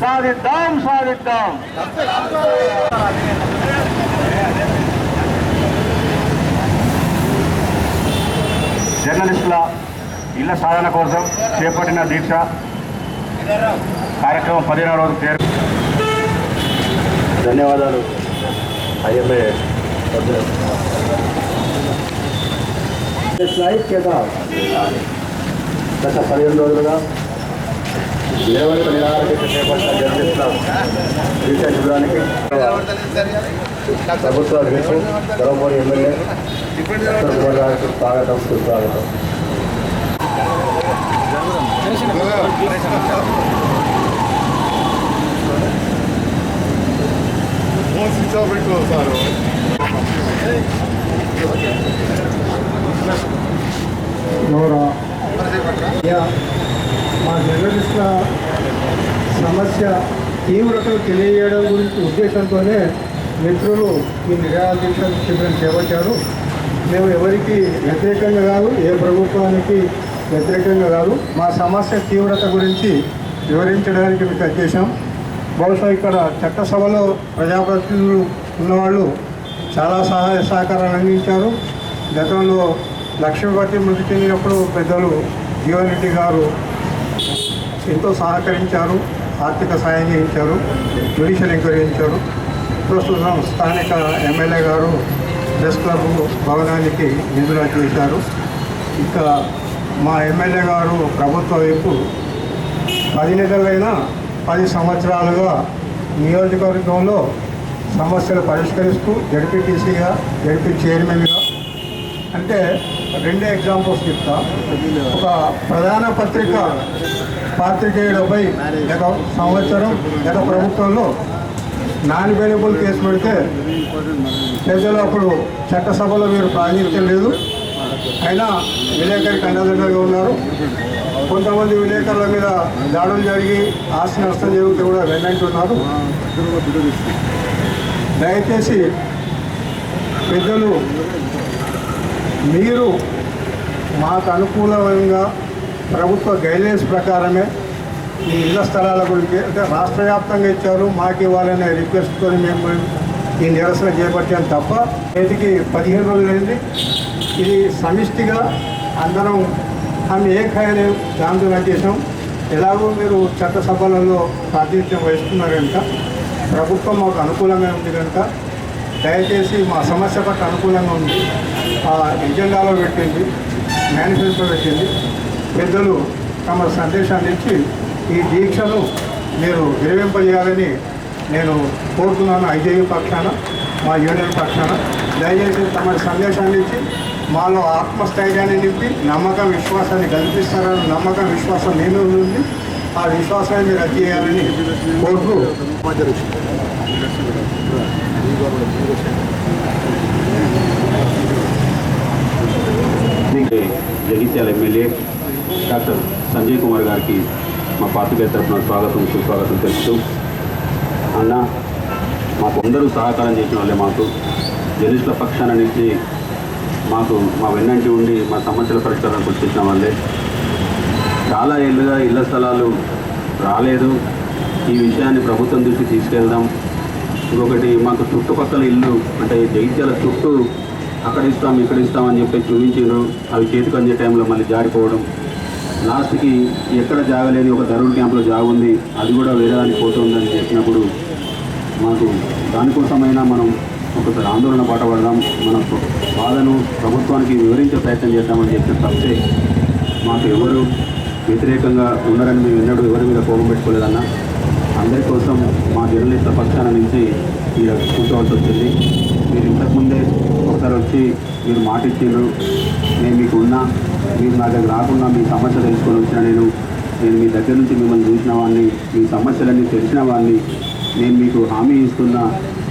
సాధిద్దాం సాధిద్దాం. జర్నలిస్టుల ఇళ్ళ సాధన కోసం చేపట్టిన దీక్ష కార్యక్రమం పదిహేనవ రోజు చేరు ధన్యవాదాలు. ఐఎంఏ స్లైడ్ చేత గత పదిహేను రోజులుగా నిరవధిక నిరాహార చేపట్టిన జర్నలిస్టుల దీక్ష శిబిరానికి ప్రభుత్వ అధ్యక్షుడు గౌరవపూరి ఎమ్మెల్యే గారికి స్వాగతం సుస్వాగతం. పెట్టుకో సార్ మా జర్నలిస్టుల సమస్య తీవ్రతను తెలియజేయడం గురించి ఉద్దేశంతోనే మిత్రులు ఈ నిరాదీక్ష శిబిరం చేపట్టారు. మేము ఎవరికి వ్యతిరేకంగా కాదు ఏ ప్రభుత్వానికి వ్యతిరేకంగా కాదు. మా సమస్య తీవ్రత గురించి వివరించడానికి మీకు వచ్చేసాం బహుశా ఇక్కడ చట్టసభలో ప్రజాప్రతినిధులు ఉన్నవాళ్ళు చాలా సహాయ సహకారాలు అందించారు. గతంలో లక్ష్మీపతి మృతి చెందినప్పుడు పెద్దలు జీవన్ రెడ్డి గారు ఎంతో సహకరించారు ఆర్థిక సాయం చేయించారు జ్యుడిషియల్ ఎంక్వైరీ చేయించారు. ప్రస్తుతం స్థానిక ఎమ్మెల్యే గారు ప్రెస్ క్లబ్ భవనానికి నిధులు చేశారు ఇక మా ఎమ్మెల్యే గారు ప్రభుత్వ వైపు పది నెలలైనా పది సంవత్సరాలుగా నియోజకవర్గంలో సమస్యలు పరిష్కరిస్తూ జడ్పీటీసీగా జడ్పీ చైర్మన్గా అంటే రెండే ఎగ్జాంపుల్స్ చెప్తా. ఒక ప్రధాన పత్రిక పాత్రికేయులపై గత సంవత్సరం గత ప్రభుత్వంలో నాన్ అవైలబుల్ కేసు పెడితే ప్రజలు అప్పుడు చట్టసభలో మీరు ప్రాధాన్యత లేదు. అయినా విలేకరికి అండదండగా ఉన్నారు. కొంతమంది విలేకరుల మీద దాడులు జరిగి ఆస్తి నష్టం జరిగితే కూడా వెళ్ళంటున్నారు దయచేసి పెద్దలు మీరు మాకు అనుకూలంగా ప్రభుత్వ గైడ్లైన్స్ ప్రకారమే ఈ ఇళ్ళ స్థలాల గురించి అంటే రాష్ట్ర వ్యాప్తంగా ఇచ్చారు మాకు ఇవ్వాలనే రిక్వెస్ట్తో మేము ఈ నిరసన చేపట్టాం తప్ప నేటికి పదిహేను రోజులైంది ఇది సమిష్టిగా అందరం ఆమె ఏ ఖాయలే ఆందోళన చేసాం ఎలాగో మీరు చట్టసభలలో ప్రాతినిధ్యం వహిస్తున్నారు కనుక ప్రభుత్వం మాకు అనుకూలంగా ఉంది కనుక దయచేసి మా సమస్య పట్ల అనుకూలంగా ఉంది. ఎజెండాలో పెట్టింది మేనిఫెస్టో పెట్టింది. పెద్దలు తమ సందేశాన్ని ఇచ్చి ఈ దీక్షను మీరు విరవింపజేయాలని నేను కోరుతున్నాను ఐజేయు పక్షాన మా యూనియన్ పక్షాన. దయచేసి తమ సందేశాన్ని ఇచ్చి మాలో ఆత్మస్థైర్యాన్ని నింపి నమ్మకం విశ్వాసాన్ని కల్పిస్తారని నమ్మకం విశ్వాసం నేను ఉంది. ఆ విశ్వాసాన్ని రద్దు చేయాలని కోరుతూ దీనికి జగిత్యాల ఎమ్మెల్యే డాక్టర్ సంజయ్ కుమార్ గారికి మా పార్టీ తరఫున స్వాగతం సుస్వాగతం తెలుపుతూ అన్న మాకు అందరూ సహకారం చేసిన వాళ్ళే మాకు. జర్నలిస్టుల పక్షాన నుంచి మాకు మా వెన్నంటి ఉండి మా సమస్యల పరిష్కారానికి వచ్చేసిన వాళ్ళే. చాలా ఏళ్ళుగా ఇళ్ళ స్థలాలు రాలేదు. ఈ విషయాన్ని ప్రభుత్వం దృష్టికి తీసుకెళ్దాం. ఇంకొకటి మాకు చుట్టుపక్కల ఇల్లు అంటే జగిత్యాల చుట్టూ అక్కడ ఇస్తాం ఇక్కడ ఇస్తాం అని చెప్పి చూపించారు. అవి చేతికి అందే టైంలో మళ్ళీ జారిపోవడం. లాస్ట్కి ఎక్కడ జాగలేని ఒక ధరుడు క్యాంపులో జాగ ఉంది అది కూడా వేరే దానికి పోతుందని చెప్పినప్పుడు మాకు దానికోసమైనా మనం ఒకసారి ఆందోళన పాట పడదాం. మన బాధను ప్రభుత్వానికి వివరించే ప్రయత్నం చేద్దామని చెప్పిన తప్పితే మాకు ఎవరు వ్యతిరేకంగా ఉన్నారని మేము ఎన్నడూ ఎవరి మీద కోపం పెట్టుకోలేదన్నా. అందరి కోసం మా జర్నలిస్టుల పక్షాన నుంచి మీరు కూర్చోవాల్సి వచ్చింది. మీరు ఇంతకుముందే ఒకసారి వచ్చి మీరు మాట ఇచ్చారు నేను మీకు ఉన్నా మీరు నా దగ్గర రాకుండా మీ సమస్య తెలుసుకొని వచ్చిన నేను నేను మీ దగ్గర నుంచి మిమ్మల్ని చూసిన వాడిని మీ సమస్యలన్నీ తెలిసిన వాడిని నేను మీకు హామీ ఇస్తున్నా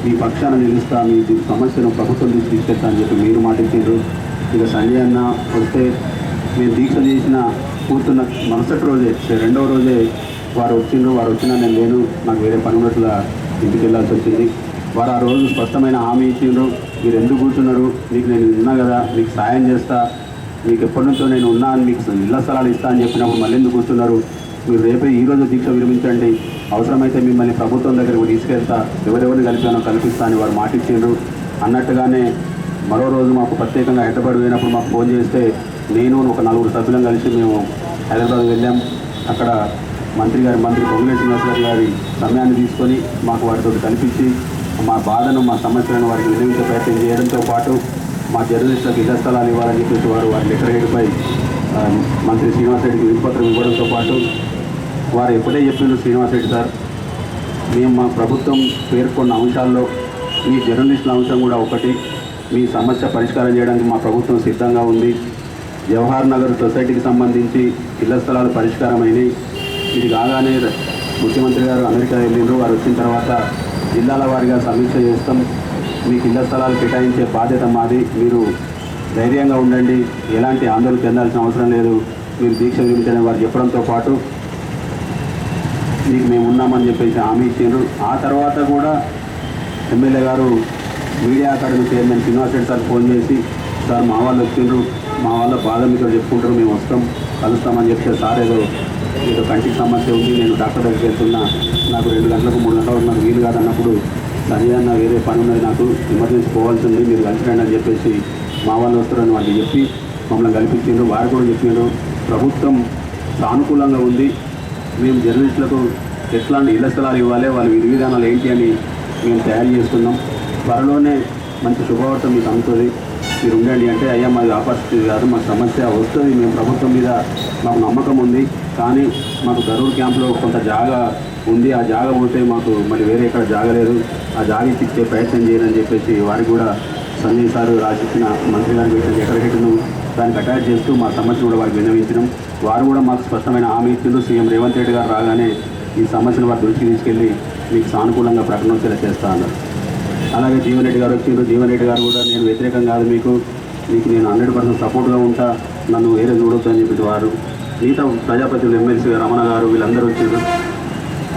మీ పక్షాన నిలుస్తా మీ సమస్యను ప్రభుత్వం నుంచి తీసుకెళ్తా అని చెప్పి మీరు మాట ఇచ్చారు ఇక సంజయ్ అన్న వస్తే మీరు దీక్ష చేసిన కూర్చున్న మరుసటి రోజే రెండవ రోజే వారు వచ్చిండ్రు. వారు వచ్చినా నేను లేను నాకు వేరే పనులట్లా ఇంటికి వెళ్ళాల్సి వచ్చింది. వారు ఆ రోజు స్పష్టమైన హామీ ఇచ్చిండ్రు. మీరు ఎందుకు కూర్చున్నారు? మీకు నేను ఉన్నా కదా మీకు సాయం చేస్తా. మీకు ఎప్పటి నుంచో నేను ఉన్నా అని మీకు ఇళ్ళ స్థలాలు ఇస్తా అని చెప్పినప్పుడు మళ్ళీ ఎందుకు కూర్చున్నారు? మీరు రేపే ఈ రోజు దీక్ష విరమించండి. అవసరమైతే మిమ్మల్ని ప్రభుత్వం దగ్గరకు తీసుకెళ్తా. ఎవరెవరిని కలిపానో కల్పిస్తా అని వారు మాట ఇచ్చిండ్రు అన్నట్టుగానే మరో రోజు మాకు ప్రత్యేకంగా హైదరాబాద్ పోయినప్పుడు మాకు ఫోన్ చేస్తే నేను ఒక నలుగురు సభ్యులం కలిసి మేము హైదరాబాద్ వెళ్ళాం. అక్కడ మంత్రి గారి మంత్రి పొంగులే శ్రీనివాసరావు గారి సమయాన్ని తీసుకొని మాకు వాటితో కల్పించి మా బాధను మా సమస్యలను వారికి వినియోగించే ప్రయత్నం చేయడంతో పాటు మా జర్నలిస్టులకు ఇళ్ళ స్థలాలు ఇవ్వాలని చెప్పేసి వారు వారి లెటర్ హెడ్పై ఆ, మంత్రి శ్రీనివాసరెడ్డికి విపత్రం ఇవ్వడంతో పాటు వారు ఎప్పుడే చెప్పిండ్రు శ్రీనివాసరెడ్డి సార్ మేము మా ప్రభుత్వం పేర్కొన్న అంశాల్లో మీ జర్నలిస్టుల అంశం కూడా ఒకటి. మీ సమస్య పరిష్కారం చేయడానికి మా ప్రభుత్వం సిద్ధంగా ఉంది. జవహర్ నగర్ సొసైటీకి సంబంధించి ఇళ్ళ స్థలాలు పరిష్కారమైనవి ఇది కాగానే ముఖ్యమంత్రి గారు అమెరికా వెళ్ళిండ్రు వారు వచ్చిన తర్వాత జిల్లాల వారీగా సమీక్ష చేస్తాం. మీకు ఇళ్ళ స్థలాలు కేటాయించే బాధ్యత మాది. మీరు ధైర్యంగా ఉండండి. ఎలాంటి ఆందోళన చెందాల్సిన అవసరం లేదు. మీరు దీక్ష విరమించడం వారు చెప్పడంతో పాటు మీకు మేము ఉన్నామని చెప్పేసి హామీ ఇచ్చిండ్రు. ఆ తర్వాత కూడా ఎమ్మెల్యే గారు media academy chairman Srinivas Reddy sir phone చేసి సార్ మా వాళ్ళు వచ్చిండ్రు. మా వాళ్ళ బాధ మీతో చెప్పుకుంటారు. మేము వస్తాం. కలుస్తామని చెప్తే సార్ ఏదో ఏదో కంటికి సమస్య ఉంది నేను డాక్టర్ దగ్గరికి వెళ్తున్నా నాకు రెండు గంటలకు మూడు గంటలకు నాకు వీలు కాదన్నప్పుడు సరిదన్న వేరే పని ఉన్నది నాకు ఎమర్జెన్సీ పోవాల్సి ఉంది మీరు కలిసిరండి అని చెప్పేసి మా వాళ్ళు వస్తారని వాళ్ళు చెప్పి మమ్మల్ని కల్పించారు వారు కూడా చెప్పిండ్రు ప్రభుత్వం సానుకూలంగా ఉంది మేము జర్నలిస్టులకు ఎట్లాంటి ఇళ్ళ స్థలాలు ఇవ్వాలి వాళ్ళ విధి విధానాలు ఏంటి అని మేము తయారు చేస్తున్నాం. త్వరలోనే మంచి శుభవార్త మీకు అందుతుంది. మీరు ఉండండి అంటే అయ్యా మాది ఆపర్చునిటీ కాదు మా సమస్య వస్తుంది మేము ప్రభుత్వం మీద మాకు నమ్మకం ఉంది కానీ మాకు గరూర్ క్యాంప్లో కొంత జాగా ఉంది. ఆ జాగా పోతే మాకు మరి వేరే ఎక్కడ జాగా లేదు ఆ జాగా ఇచ్చే ప్రయత్నం చేయని చెప్పేసి వారికి కూడా సంజయ్ సార్ రాసిచ్చిన మంత్రి గారికి పెట్టిన లెటర్ హెడ్ను దానికి అటాచ్ చేస్తూ మా సమస్య కూడా వారికి విన్నవించడం వారు కూడా మాకు స్పష్టమైన హామీ ఇచ్చిండ్రు. సీఎం రేవంత్ రెడ్డి గారు రాగానే ఈ సమస్యను వారి దృష్టికి తీసుకెళ్ళి మీకు సానుకూలంగా ప్రకటన వచ్చేలా చేస్తా అన్నారు. అలాగే జీవన్ రెడ్డి గారు వచ్చిండ్రు. జీవన్ రెడ్డి గారు కూడా నేను వ్యతిరేకం కాదు మీకు. మీకు నేను హండ్రెడ్ పర్సెంట్ సపోర్ట్గా ఉంటా. నన్ను వేరే చూడొచ్చు అని చెప్పి వారు మిగతా ప్రజాప్రతినిధులు ఎమ్మెల్సీ రమణ గారు వీళ్ళందరూ వచ్చారు.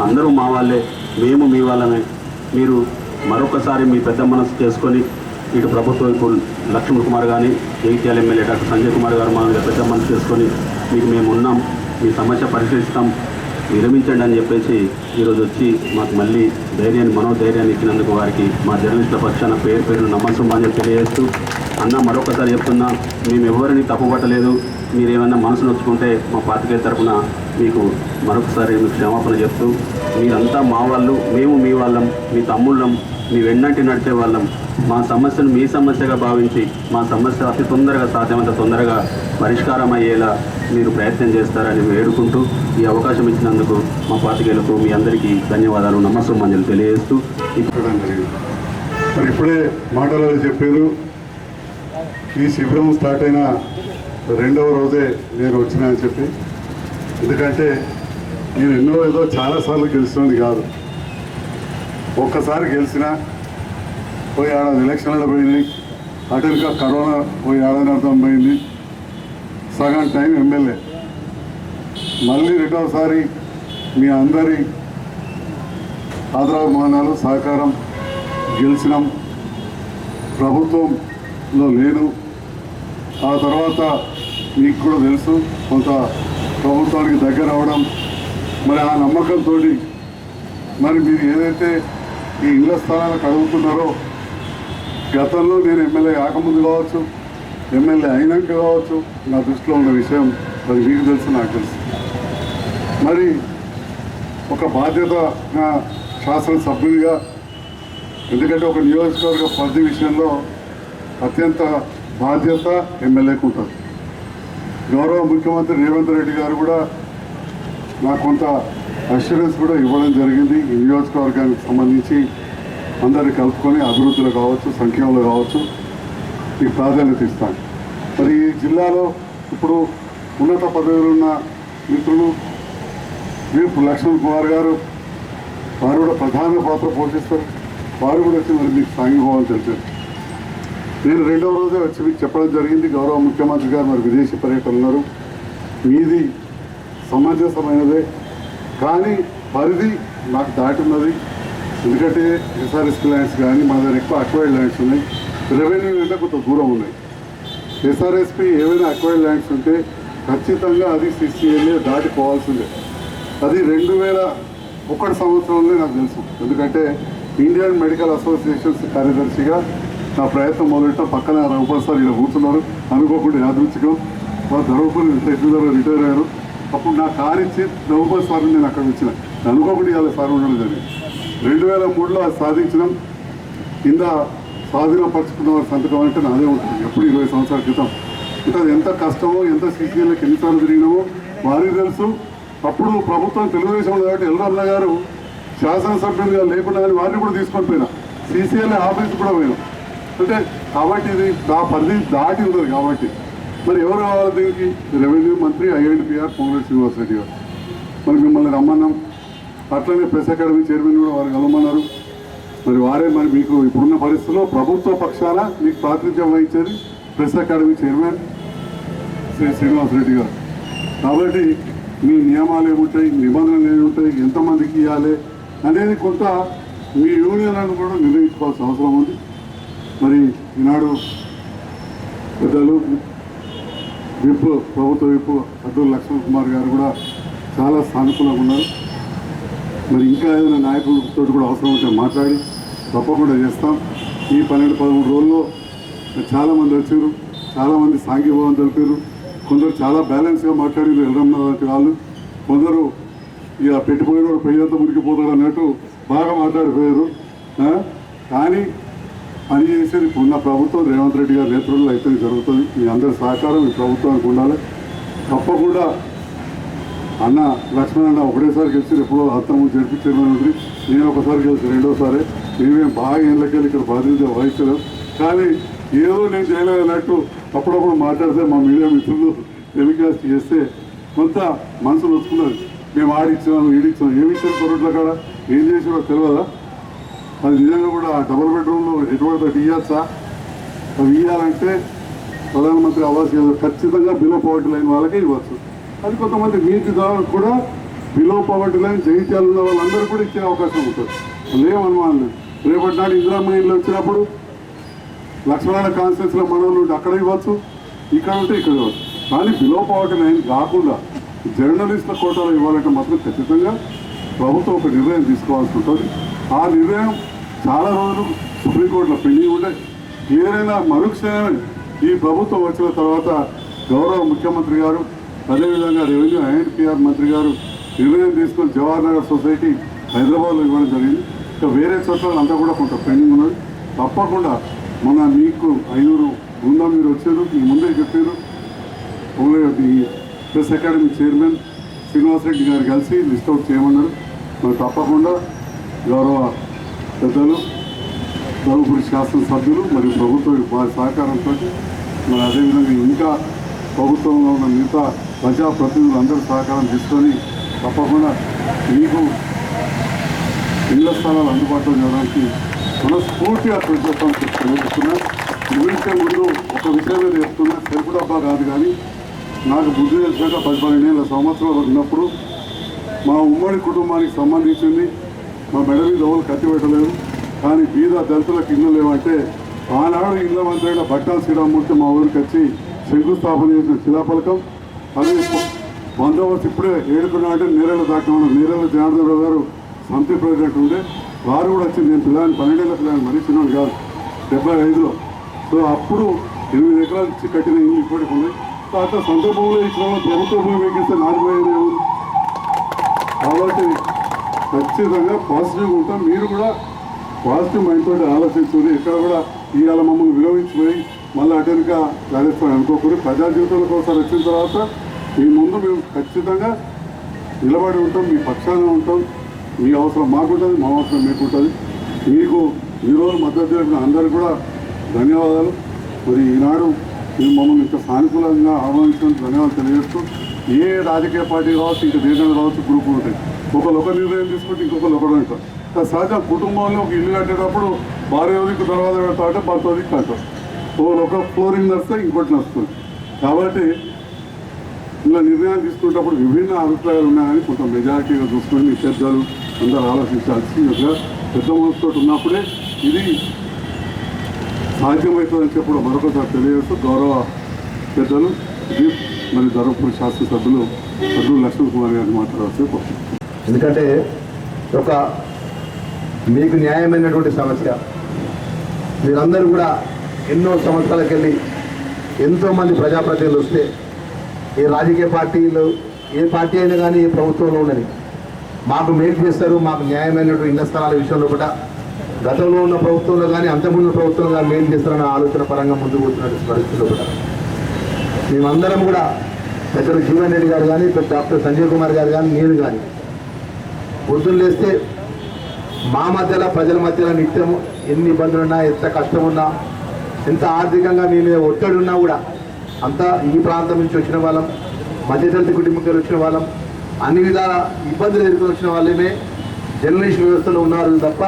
అందరూ మా వాళ్ళే మేము మీ వాళ్ళమే. మీరు మరొకసారి మీ పెద్ద మనసు చేసుకొని ఇటు ప్రభుత్వం ఇప్పుడు లక్ష్మణ్ కుమార్ కానీ జగిత్యాల ఎమ్మెల్యే డాక్టర్ సంజయ్ కుమార్ గారు మా పెద్ద మనసు చేసుకొని మీకు మేము ఉన్నాం మీ సమస్య పరిశీలిస్తాం విరమించండి అని చెప్పేసి ఈరోజు వచ్చి మాకు మళ్ళీ ధైర్యాన్ని మనోధైర్యాన్ని ఇచ్చినందుకు వారికి మా జర్నలిస్టుల పక్షాన పేరు పేరు నమ్మకం తెలియజేస్తూ అన్న మరొకసారి చెప్తున్నా మేము ఎవరిని తప్పుపట్టలేదు. మీరేమన్నా మనసు నొచ్చుకుంటే మా పాతికేయ తరఫున మీకు మరొకసారి మీకు క్షమాపణ చెప్తూ మీరంతా మా వాళ్ళు మేము మీ వాళ్ళం మీ తమ్ముళ్ళం. మీ వెన్నంటి నడిచే వాళ్ళం. మా సమస్యను మీ సమస్యగా భావించి మా సమస్య అతి తొందరగా సాధ్యమంత తొందరగా పరిష్కారం అయ్యేలా మీరు ప్రయత్నం చేస్తారని వేడుకుంటూ ఈ అవకాశం ఇచ్చినందుకు మా పాతికేయులకు మీ అందరికీ ధన్యవాదాలు. నమస్సుమంజలు తెలియజేస్తూ ఇప్పుడు మరి ఇప్పుడే మాటలలో చెప్పారు. ఈ శిబిరం స్టార్ట్ అయిన రెండవ రోజే నేను వచ్చినా అని చెప్పి. ఎందుకంటే నేను ఎన్నో ఏదో చాలాసార్లు గెలిచినది కాదు. ఒక్కసారి గెలిచిన పోయి ఏడాది ఎలక్షన్లో పోయింది. అటుగా కరోనా పోయి ఏడాది అర్థం పోయింది. సగం టైం ఎమ్మెల్యే. మళ్ళీ రెండవసారి మీ అందరి ఆదరాభిమానాలు సహకారం గెలిచినాం. ప్రభుత్వంలో లేను. ఆ తర్వాత మీకు కూడా తెలుసు కొంత ప్రభుత్వానికి దగ్గర అవడం మరి ఆ నమ్మకంతో మరి మీరు ఏదైతే ఈ ఇళ్ళ స్థలాలకు అడుగుతున్నారో? గతంలో నేను ఎమ్మెల్యే కాకముందు కావచ్చు ఎమ్మెల్యే అయినాక కావచ్చు నా దృష్టిలో ఉన్న విషయం అది మీకు తెలుసు నాకు తెలుసు. మరి ఒక బాధ్యత నా శాసనసభ్యునిగా ఎందుకంటే ఒక నియోజకవర్గ పరిధి విషయంలో అత్యంత బాధ్యత ఎమ్మెల్యేకు ఉంటుంది. గౌరవ ముఖ్యమంత్రి రేవంత్ రెడ్డి గారు కూడా నాకు కొంత అష్యూరెన్స్ కూడా ఇవ్వడం జరిగింది. ఈ నియోజకవర్గానికి సంబంధించి అందరిని కలుపుకొని అభివృద్ధిలో కావచ్చు సంక్షేమంలో కావచ్చు ఈ ప్రాధాన్యత ఇస్తాను మరి ఈ జిల్లాలో ఇప్పుడు ఉన్నత పదవిలో ఉన్న మిత్రులు వీపు లక్ష్మణ్ కుమార్ గారు వారు కూడా ప్రధాన పాత్ర పోషిస్తారు. వారు కూడా వచ్చి మరి మీకు సాగిపోవాలని తెలిసారు నేను రెండవ రోజే వచ్చి మీకు చెప్పడం జరిగింది. గౌరవ ముఖ్యమంత్రి గారు మరి విదేశీ పర్యటన ఉన్నారు. మీది సమంజసమైనదే. కానీ పరిధి నాకు దాటున్నది ఎందుకంటే ఎస్ఆర్ఎస్కి ల్యాండ్స్ కానీ మా దగ్గర ఎక్కువ అక్వైర్డ్ ల్యాండ్స్ ఉన్నాయి. రెవెన్యూ అంటే కొంత దూరం ఉన్నాయి. ఎస్ఆర్ఎస్పి ఏవైనా అక్వైర్డ్ ల్యాండ్స్ ఉంటే ఖచ్చితంగా అది సిసిఎల్ఏ దాటిపోవాల్సిందే. అది రెండు వేల ఒకటి సంవత్సరంలో నాకు తెలుసు. ఎందుకంటే ఇండియన్ మెడికల్ అసోసియేషన్స్ కార్యదర్శిగా నా ప్రయత్నం మొదలెట్ట పక్కన రఘుపతి సార్ ఇలా కూర్చున్నారు. అనుకోకుండా యాదృచ్ఛికం. మా ధర్మపురి రిటైర్ అయ్యారు. అప్పుడు నా కారు ఇచ్చి స్వామి సార్ నేను అక్కడ వచ్చిన. అనుకోకుండా ఇవాళ సార్ ఉండడం జరిగింది. రెండు వేల మూడులో అది సాధించడం కింద స్వాధీనపరచుకున్న వారి సంతకం అంటే నాదే ఉంటుంది. ఎప్పుడు ఇరవై సంవత్సరాల క్రితం. అంటే అది ఎంత కష్టమో ఎంత సీసీఎల్కి ఎన్నిసార్లు తిరిగినామో వారికి తెలుసు. అప్పుడు ప్రభుత్వం తెలుగుదేశం ఉంది కాబట్టి ఎల్రమ్మ గారు శాసనసభ్యులుగా లేకుండా కానీ వారిని కూడా తీసుకొని పోయినా. సీసీఎల్ ఆఫీస్ కూడా పోయినాం. అంటే కాబట్టి ఇది దా పరిధి దాటి ఉండదు కాబట్టి. మరి ఎవరు కావాలి దీనికి? రెవెన్యూ మంత్రి ఐఎన్పిఆర్ పొంగులేటి శ్రీనివాసరెడ్డి గారు. మరి మిమ్మల్ని రమ్మన్నాం. అట్లనే ప్రెస్ అకాడమీ చైర్మన్ కూడా వారు కలవమన్నారు. మరి వారే మరి మీకు ఇప్పుడున్న పరిస్థితుల్లో ప్రభుత్వ పక్షాన మీకు ప్రాతినిధ్యం వహించేది press academy chairman Shri Srinivasa Reddy గారు. కాబట్టి మీ నియమాలు ఏముంటాయి? నిబంధనలు ఏముంటాయి? ఎంతమందికి ఇవ్వాలి? అనేది కొంత మీ యూనియన్లను కూడా నిర్ణయించుకోవాల్సిన అవసరం ఉంది. మరి ఈనాడు పెద్దలు విప్ ప్రభుత్వ విప్ అద్దూరు లక్ష్మణ్ కుమార్ గారు కూడా చాలా సానుకూలంగా ఉన్నారు. మరి ఇంకా ఏదైనా నాయకులతో కూడా అవసరం ఉంటే మాట్లాడి తప్పకుండా చేస్తాం. ఈ పన్నెండు పదమూడు రోజుల్లో చాలామంది వచ్చారు చాలామంది సాంఘీభావం తెలిపారు. కొందరు చాలా బ్యాలెన్స్గా మాట్లాడారు ఎల్లరమ్మ లాంటి వాళ్ళు కొందరు ఇక పెట్టిపోయిన పెయ్యంతా మురికిపోతాడు అన్నట్టు బాగా మాట్లాడిపోయారు. కానీ పని చేసేది ఉన్న ప్రభుత్వం రేవంత్ రెడ్డి గారి నేతృత్వంలో అయితే జరుగుతుంది. మీ అందరి సహకారం ఈ ప్రభుత్వానికి ఉండాలి. తప్పకుండా అన్న లక్ష్మణ్ అన్న ఒకటేసారి గెలిచి ఎప్పుడో అర్థం జరిపించారు ఉంది నేను ఒకసారి గెలిచి రెండోసారి. మేమేం బాగా ఏళ్ళకెళ్ళి ఇక్కడ బాధ్యత వహించలేదు కానీ ఏదో నేను చేయలేదు అన్నట్టు అప్పుడప్పుడు మాట్లాడితే మా మీడియా మిత్రులు టెలికాస్ట్ చేస్తే కొంత మనసులు వచ్చుకున్నది మేము ఆడిచ్చాము ఈడిచ్చాము. ఏమి ఇచ్చారు కొరట్ల కాడ? ఏం చేసారో తెలియదా? అది నిజంగా కూడా డబుల్ బెడ్రూమ్లో ఎటువంటి ఇవ్వచ్చా అవి ఇవ్వాలంటే ప్రధానమంత్రి ఆవాస్ యోజన ఖచ్చితంగా బిలో పవర్టీ లైన్ వాళ్ళకే ఇవ్వచ్చు. అది కొంతమంది నీటిదారులు కూడా బిలో పవర్టీ లైన్ జయించాలి ఉన్న వాళ్ళందరూ కూడా ఇచ్చే అవకాశం ఉంటుంది. లేవు లేదు. రేపటి నాడు ఇందిరామయ్యలో వచ్చినప్పుడు లక్ష్మణ కాన్స్టిట్యూన్స్లో మనవులు ఉంటే అక్కడ ఇవ్వచ్చు ఇక్కడ ఉంటే ఇక్కడ ఇవ్వచ్చు. కానీ బిలో పవర్టీ లైన్ కాకుండా జర్నలిస్టుల కోటాలో ఇవ్వాలంటే మాత్రం ఖచ్చితంగా ప్రభుత్వం ఒక నిర్ణయం తీసుకోవాల్సి ఉంటుంది. ఆ నిర్ణయం చాలా రోజులు సుప్రీంకోర్టులో పెండింగ్ ఉంటే ఏదైనా అయిన మరుక్షణమే ఈ ప్రభుత్వం వచ్చిన తర్వాత గౌరవ ముఖ్యమంత్రి గారు అదేవిధంగా రెవెన్యూ ఐఎన్పిఆర్ మంత్రి గారు నిర్ణయం తీసుకొని జవహర్ నగర్ సొసైటీ హైదరాబాద్లో ఇవ్వడం జరిగింది. ఇంకా వేరే చోట్ల అంతా కూడా కొంత పెండింగ్ ఉన్నది. తప్పకుండా మొన్న మీకు ఐదుగురు బృందం మీరు వచ్చారు మీ ముందే చెప్పారు. ప్రెస్ అకాడమీ చైర్మన్ శ్రీనివాసరెడ్డి గారు కలిసి లిస్ట్ అవుట్ చేయమన్నారు. మరి తప్పకుండా గౌరవ పెద్దలు ధర్మపురి శాసనసభ్యులు మరియు ప్రభుత్వ వారి సహకారంతో మరి అదేవిధంగా ఇంకా ప్రభుత్వంలో ఉన్న మిగతా ప్రజాప్రతినిధులందరూ సహకారం తీసుకొని తప్పకుండా మీకు ఇళ్ళ స్థలాలు అందుబాటులో చేయడానికి మనస్ఫూర్తిగా కృషి చేస్తామని చెప్పి తెలియజేస్తున్నా ముగించే ముందు ఒక విషయం మీద చెప్తున్నా తెలుపు డబ్బా కాదు కానీ నాకు బుద్ధి తెలిసాక పది పదిహేను సంవత్సరాలు ఉన్నప్పుడు మా ఉమ్మడి కుటుంబానికి సంబంధించింది మా మెడలి మీద ఎవరు పెట్టలేదు. కానీ బీద దళితులకు ఇల్లు లేవంటే ఆనాడు ఇళ్ళ మంత్రైన భట్టాల శ్రీరామూర్తి మా ఊరికి వచ్చి శంకుస్థాపన చేసిన శిలాఫలకం. అది బందోబస్తు ఇప్పుడే ఏడుకున్నా అంటే దాకా ఉన్నాం జనార్దన్ రావు గారు సమితి ప్రెసిడెంట్ ఉండే వారు కూడా వచ్చి నేను పిల్లని పన్నెండేళ్ళ పిల్లని మరీ చిన్నోడు కాదు డెబ్బై ఐదులో. సో అప్పుడు ఎనిమిది ఎకరాలు ఇచ్చి కట్టిన ఇల్లు ఇప్పటికి ఉంది. తర్వాత సొంత భూములు ఇచ్చిన ప్రభుత్వ భూమి ఎక్కిస్తే నాలుగు కాబట్టి ఖచ్చితంగా పాజిటివ్గా ఉంటాం. మీరు కూడా పాజిటివ్ మైండ్ తోటి ఆలోచించుకుని ఇక్కడ కూడా ఇవాళ మమ్మల్ని విలువించిపోయి మళ్ళీ అటెన్గా రాజస్థాన్ అనుకోకూడదు. ప్రజా జీవితంలోకి ఒకసారి వచ్చిన తర్వాత మీ ముందు మేము ఖచ్చితంగా నిలబడి ఉంటాం. మీ పక్షాన ఉంటాం. మీ అవసరం మాకుంటుంది మా అవసరం మీకు ఉంటుంది. మీకు ఈరోజు రోజు మద్దతు తెలిపిన అందరికీ కూడా ధన్యవాదాలు. మరి ఈనాడు మీరు మమ్మల్ని ఇంత సానుకూలంగా ఆహ్వానించినందుకు ధన్యవాదాలు తెలియజేస్తూ ఏ రాజకీయ పార్టీ కావచ్చు ఇంకా దేశంలో కావచ్చు గ్రూపులు ఉంటాయి. ఒకరు ఒక నిర్ణయం తీసుకుంటే ఇంకొకరు ఒకరు అంటారు. సహజ కుటుంబంలో ఒక ఇల్లు కట్టేటప్పుడు భార్య వదిలికి తర్వాత పెడతా అంటే భర్త వదిలికి అంటారు ఒకరు ఒక ఫ్లోరింగ్ నడిస్తే ఇంకోటి నడుస్తుంది. కాబట్టి ఇలా నిర్ణయాలు తీసుకునేటప్పుడు విభిన్న అభిప్రాయాలు ఉన్నాయని కొంత మెజారిటీగా చూసుకొని మీ అందరూ ఆలోచించాల్సి ఒక పెద్ద మనసుతో ఉన్నప్పుడే ఇది సాధ్యమవుతుందని చెప్పడం మరొకసారి తెలియజేస్తూ గౌరవ పెద్దలు మరి ధర్మపురి శాసనసభ్యులు సభ్యులు లక్ష్మణ్ కుమార్ గారిని మాట్లాడాల్సి కోరుతున్నాను. ఎందుకంటే ఒక మీకు న్యాయమైనటువంటి సమస్య. మీరందరూ కూడా ఎన్నో సంవత్సరాలకు వెళ్ళి ఎంతోమంది ప్రజాప్రతినిధులు వస్తే ఏ రాజకీయ పార్టీలు ఏ పార్టీ అయినా కానీ ఏ ప్రభుత్వంలో ఉండని. మాకు మేలు చేస్తారు మాకు న్యాయమైనటువంటి ఇళ్ళ స్థలాల విషయంలో కూడా. గతంలో ఉన్న ప్రభుత్వంలో కానీ అంతకుముందు ప్రభుత్వంలో కానీ మేలు చేస్తారన్న ఆలోచన పరంగా ముందుకు వస్తున్నటువంటి పరిస్థితుల్లో కూడా. మేమందరం కూడా పెద్దలు జీవన్ రెడ్డి గారు కానీ డాక్టర్ సంజయ్ కుమార్ గారు కానీ నేను కానీ పొద్దున్న లేస్తే మా మధ్యలో ప్రజల మధ్యలో నిత్యం ఎన్ని ఇబ్బందులు ఉన్నా ఎంత కష్టం ఉన్నా ఎంత ఆర్థికంగా మీ మీద ఒత్తిడి ఉన్నా కూడా అంతా ఈ ప్రాంతం నుంచి వచ్చిన వాళ్ళం మధ్యతరగతి కుటుంబం వచ్చిన వాళ్ళం అన్ని విధాల ఇబ్బందులు ఎదుర్కొని వచ్చిన వాళ్ళమే జర్నలిస్ట్ వ్యవస్థలో ఉన్నారు తప్ప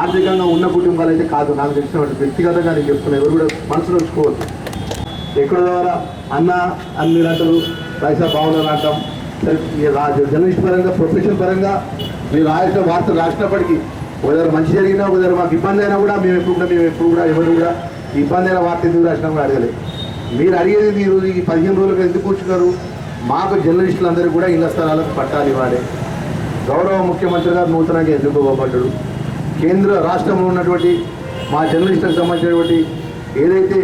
ఆర్థికంగా ఉన్న కుటుంబాలు అయితే కాదు. నాకు తెలిసిన వ్యక్తిగతంగా నేను చెప్తున్నా ఎవరు కూడా మనసులో ఉంచుకోవద్దు. ఎక్కడ ద్వారా అన్న అన్ని మీరు పైసా బాగుందని అంటాం జర్నలిస్ట్ పరంగా ప్రొఫెషన్ పరంగా మీరు రాసిన వార్తలు రాసినప్పటికీ ఒకదారు మంచి జరిగినా ఒకదారు మాకు ఇబ్బంది అయినా కూడా మేము ఎప్పుడు కూడా మేము ఎప్పుడు కూడా ఎవరు కూడా ఇబ్బంది అయిన వార్త ఎందుకు రాసినా కూడా అడగలేదు మీరు అడిగేది ఈ రోజు ఈ పదిహేను రోజులకు ఎందుకు కూర్చున్నారు? మాకు జర్నలిస్టులందరూ కూడా ఇళ్ళ స్థలాలకు పట్టాలి వాడే గౌరవ ముఖ్యమంత్రి గారు నూతనంగా ఎన్నుకోబడ్డాడు కేంద్ర రాష్ట్రంలో ఉన్నటువంటి మా జర్నలిస్టులకు సంబంధించినటువంటి ఏదైతే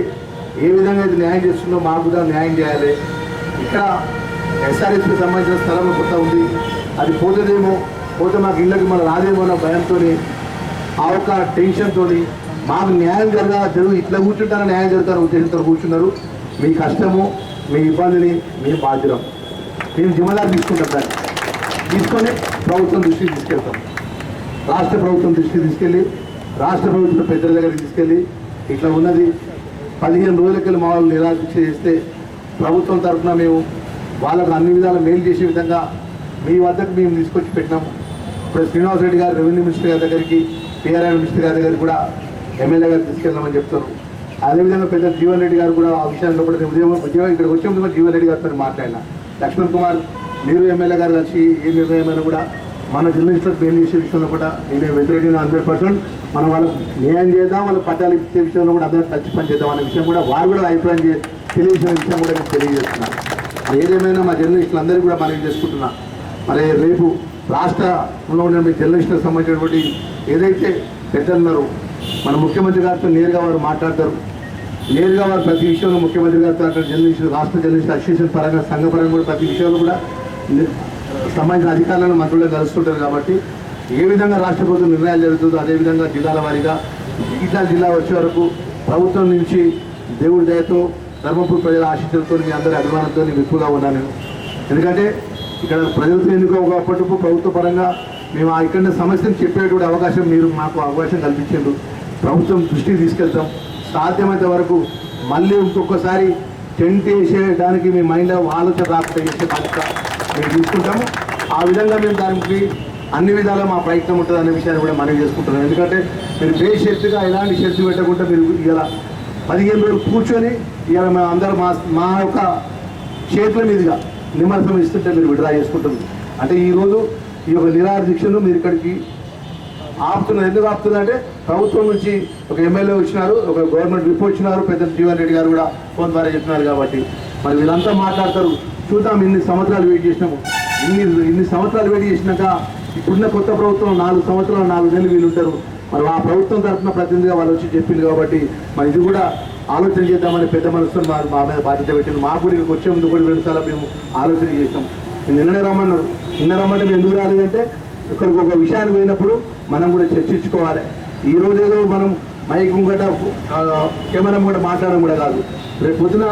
ఏ విధంగా అయితే న్యాయం చేస్తుందో మాకు కూడా న్యాయం చేయాలి. ఇక్కడ ఎస్ఆర్ఎస్కి సంబంధించిన స్థలం కొత్త ఉంది. అది పోతుందేమో పోతే మాకు ఇళ్ళకి మన రాదేమో భయంతో ఆ ఒక్క టెన్షన్తో మాకు న్యాయం జరగా జరుగు ఇట్లా కూర్చుంటారా న్యాయం జరుగుతారు ఉద్దేశంతో కూర్చున్నారు. మీ కష్టము మీ ఇబ్బందిని మేము బాధ్యత మేము జిమ్మదారు తీసుకుంటాం దాన్ని తీసుకొని ప్రభుత్వం దృష్టికి తీసుకెళ్తాం. రాష్ట్ర ప్రభుత్వం దృష్టికి తీసుకెళ్ళి రాష్ట్ర ప్రభుత్వం పెద్దల దగ్గరికి తీసుకెళ్ళి ఇట్లా ఉన్నది. పదిహేను రోజులకి మా వాళ్ళు నిరాశ చేస్తే ప్రభుత్వం తరఫున మేము వాళ్ళకు అన్ని విధాల మేలు చేసే విధంగా మీ వద్దకు మేము తీసుకొచ్చి పెట్టినాము. ఇప్పుడు శ్రీనివాస్ రెడ్డి గారు రెవెన్యూ మినిస్టర్ గారి దగ్గరికి టీఆర్ఐ మినిస్టర్ గారి దగ్గరికి కూడా ఎమ్మెల్యే గారు తీసుకెళ్దామని చెప్తారు. అదేవిధంగా పెద్ద జీవన్ రెడ్డి గారు కూడా ఆ విషయాల్లో కూడా ఉద్యమం ఉదయం ఇక్కడ వచ్చే ముందు జీవన్ రెడ్డి గారితో మాట్లాడినా. లక్ష్మణ్ కుమార్ మీరు ఎమ్మెల్యే గారు కలిసి ఏ నిర్ణయమైనా కూడా మన జర్నలిస్టులకు బెయిల్ చేసే విషయంలో కూడా నేను వ్యతిరేకంగా హండ్రెడ్ పర్సెంట్ మనం వాళ్ళకి న్యాయం చేద్దాం వాళ్ళ పట్టాలు ఇచ్చే విషయంలో కూడా అందరూ టచ్ పని చేద్దాం అనే విషయం కూడా వారు కూడా అభిప్రాయం తెలియజేసిన విషయం కూడా నేను తెలియజేస్తున్నాను ఏదేమైనా మా జర్నలిస్టులందరూ కూడా మనకి చేసుకుంటున్నా. మరి రేపు రాష్ట్రంలో ఉన్న మీ జర్నలిస్టులకు సంబంధించినటువంటి ఏదైతే పెద్దలున్నారో మన ముఖ్యమంత్రి గారితో నేరుగా వారు మాట్లాడతారు. నేరుగా వారు ప్రతి విషయంలో ముఖ్యమంత్రి గారితో అక్కడ జర్నలిస్టు రాష్ట్ర జర్నలిస్ట్ అసోసియేషన్ పరంగా సంఘపరంగా కూడా ప్రతి విషయంలో కూడా సంబంధించిన అధికారులను మంత్రులను కలుస్తుంటారు కాబట్టి ఏ విధంగా రాష్ట్ర ప్రభుత్వం నిర్ణయాలు జరుగుతుందో అదేవిధంగా జిల్లాల వారీగా ఇట్లా జిల్లా వచ్చే వరకు ప్రభుత్వం నుంచి దేవుడి దయతో ధర్మపూర్ ప్రజల ఆశీస్సులతో మీ అందరి అభిమానంతో నేను ఎక్కువగా ఉన్నాను ఎందుకంటే ఇక్కడ ప్రజలతో ఎన్నుకో ఒకప్పటికు ప్రభుత్వ పరంగా మేము ఆ ఇక్కడ సమస్యను చెప్పేటువంటి అవకాశం మీరు మాకు అవకాశం కల్పించారు. ప్రభుత్వం దృష్టికి తీసుకెళ్తాం. సాధ్యమైనంత వరకు మళ్ళీ ఇంకొకసారి టెంట్ వేసేయడానికి మీ మైండ్లో ఆలోచన రాకుండా చేసే బాధ్యత మేము తీసుకుంటాము. ఆ విధంగా మేము దానికి అన్ని విధాలా మా ప్రయత్నం ఉంటుంది అనే విషయాన్ని కూడా మనం చేసుకుంటున్నాం. ఎందుకంటే మీరు బేషరతుగా ఎలాంటి షరతు పెట్టకుండా మీరు ఇలా పదిహేను రోజులు కూర్చొని ఇలా మేము అందరూ మా మా యొక్క చేతుల మీదుగా నిమజ్జనం ఇస్తుంటే మీరు విడుదల చేసుకుంటుంది అంటే ఈరోజు ఈ యొక్క నిరాహార దీక్షను మీరు ఇక్కడికి ఆపుతున్నారు. ఎందుకు ఆపుతున్నారు అంటే ప్రభుత్వం నుంచి ఒక ఎమ్మెల్యే వచ్చినారు ఒక గవర్నమెంట్ రిపోర్ట్ ఇచ్చినారు పెద్ద జీవన్ రెడ్డి గారు కూడా ఫోన్ ద్వారా చెప్తున్నారు కాబట్టి. మరి వీళ్ళంతా మాట్లాడతారు. చూద్దాం ఇన్ని సంవత్సరాలు వెయిట్ చేసినాము. ఇన్ని ఇన్ని సంవత్సరాలు వెయిట్ చేసినాక ఇప్పుడున్న కొత్త ప్రభుత్వం నాలుగు సంవత్సరాలు నాలుగు నెలలు వీళ్ళు ఉంటారు. మరి ఆ ప్రభుత్వం తరఫున ప్రతినిధిగా వాళ్ళు వచ్చి చెప్పింది కాబట్టి మరి ఇది కూడా ఆలోచన చేద్దామని పెద్ద మనసుతో మా మా మీద బాధ్యత పెట్టింది. మా కూడా ఇక్కడికి వచ్చే ముందు కూడా రెండు మేము ఆలోచన చేసాం నిన్ననే రమ్మన్నారు. నిన్న రమ్మంటే మేము ఎందుకు రాలేదంటే ఇక్కడికి ఒక విషయాన్ని పోయినప్పుడు మనం కూడా చర్చించుకోవాలి. ఈ రోజు ఏదో మనం మైక్ ముంగట కెమెరా కూడా మాట్లాడడం కూడా కాదు. రేపు పొద్దున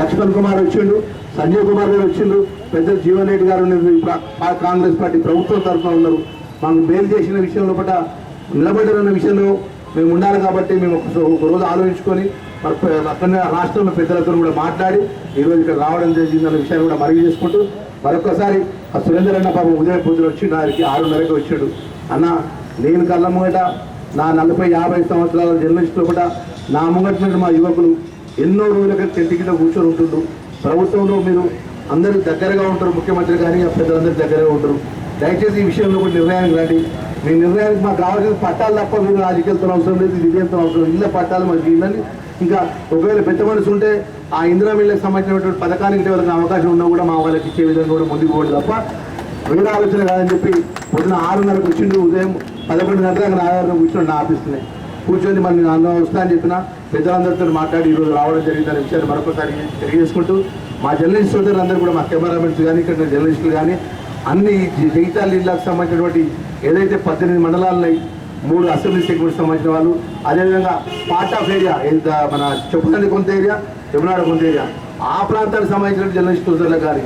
లక్ష్మణ్ కుమార్ వచ్చిండు సంజయ్ కుమార్ గారు వచ్చిండు పెద్ద జీవన్ రెడ్డి గారు కాంగ్రెస్ పార్టీ ప్రభుత్వం తరఫున ఉన్నారు. మాకు బెయిల్ చేసిన విషయంలో పట నిలబడ్డారన్న విషయంలో మేము ఉండాలి కాబట్టి మేము ఒక రోజు ఆలోచించుకొని అక్కడ రాష్ట్రంలో పెద్దలతో కూడా మాట్లాడి ఈరోజు ఇక్కడ రావడం జరిగిందన్న విషయాన్ని కూడా మరుగు చేసుకుంటూ మరొకసారి ఆ సురేందర్ అన్న పాపం ఉదయం పూజలు వచ్చి నాకి ఆరున్నరకి వచ్చాడు. అన్న నేను కళ్ళ ముంగట నా నలభై యాభై సంవత్సరాల జర్నలిస్టులు కూడా నా ముంగట మీద మా యువకులు ఎన్నో రోజులుగా చెట్టు కింద కూర్చొని ఉంటుండ్రు. ప్రభుత్వంలో మీరు అందరూ దగ్గరగా ఉంటారు ముఖ్యమంత్రి కానీ ఆ పెద్దలందరూ దగ్గరగా ఉంటారు. దయచేసి ఈ విషయంలో కూడా నిర్ణయానికి రండి. మీ నిర్ణయానికి మాకు కావాల్సిన పట్టాలు తప్ప మీరు రాజకీయాలతో అవసరం లేదు ఇది అవసరం ఇళ్ళ పట్టాలు మనకి ఇవ్వండి. ఇంకా ఒకవేళ పెద్ద మనసు ఉంటే ఆ ఇందిరా మిల్లకి సంబంధించినటువంటి పథకానికి వాళ్ళకి అవకాశం ఉన్నా కూడా మా వాళ్ళకి ఇచ్చే విధంగా కూడా ముందుకు తప్ప వేరే ఆలోచన కాదని చెప్పి పొద్దున ఆరున్నరకు వచ్చిండు ఉదయం పదకొండు గంటలకు నా కూర్చొని నా ఆఫీస్ని కూర్చొని మరి నేను అందరం వస్తా అని చెప్పిన పెద్దలందరితో మాట్లాడి ఈరోజు రావడం జరిగిందని విషయాన్ని మరొకసారి తెలియజేసుకుంటూ మా జర్నలిస్ట్ సోదరులందరూ కూడా మా కెమెరామెన్స్ కానీ ఇక్కడ జర్నలిస్టులు కానీ అన్ని జగిత్యాల జిల్లాకు సంబంధించినటువంటి ఏదైతే పద్దెనిమిది మండలాలు ఉన్నాయి మూడు అసెంబ్లీ సెగ్మెంట్కి సంబంధించిన వాళ్ళు అదేవిధంగా పార్ట్ ఆఫ్ ఏరియా ఎంత మన చెప్పుతండి కొంత ఏరియా యమునాడ కొంత ఏరియా ఆ ప్రాంతానికి సంబంధించిన జర్నలిస్ట్ సోదరులకు కానీ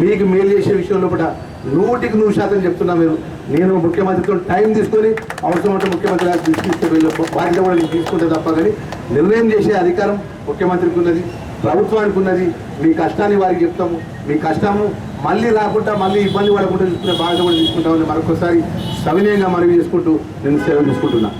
మీకు మేలు చేసే విషయంలో కూడా నూటికి నూరు శాతం చెప్తున్నా మీరు. నేను ముఖ్యమంత్రితో టైం తీసుకొని అవసరం అంటే ముఖ్యమంత్రి గారికి తీసుకొస్తే వీళ్ళ బాధ్యత కూడా నేను తీసుకుంటే తప్ప కానీ నిర్ణయం చేసే అధికారం ముఖ్యమంత్రికి ఉన్నది ప్రభుత్వానికి ఉన్నది. మీ కష్టాన్ని వారికి చెప్తాము. మీ కష్టము మళ్ళీ రాకుండా మళ్ళీ ఇబ్బంది పడకుండా చూసుకునే బాధ్యత కూడా తీసుకుంటామని మరొకసారి సవినయంగా మనవి చేసుకుంటూ నేను సేవ తీసుకుంటున్నాను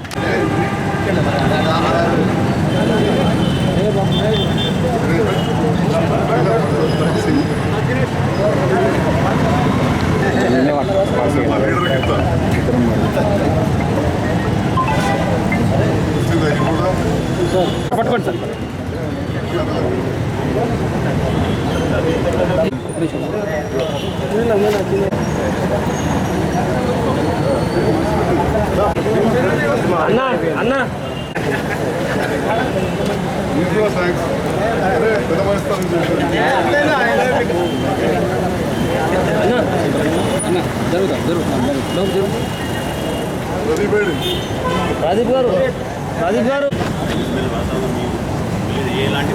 పది పేరు పది పేరు ఎలాంటి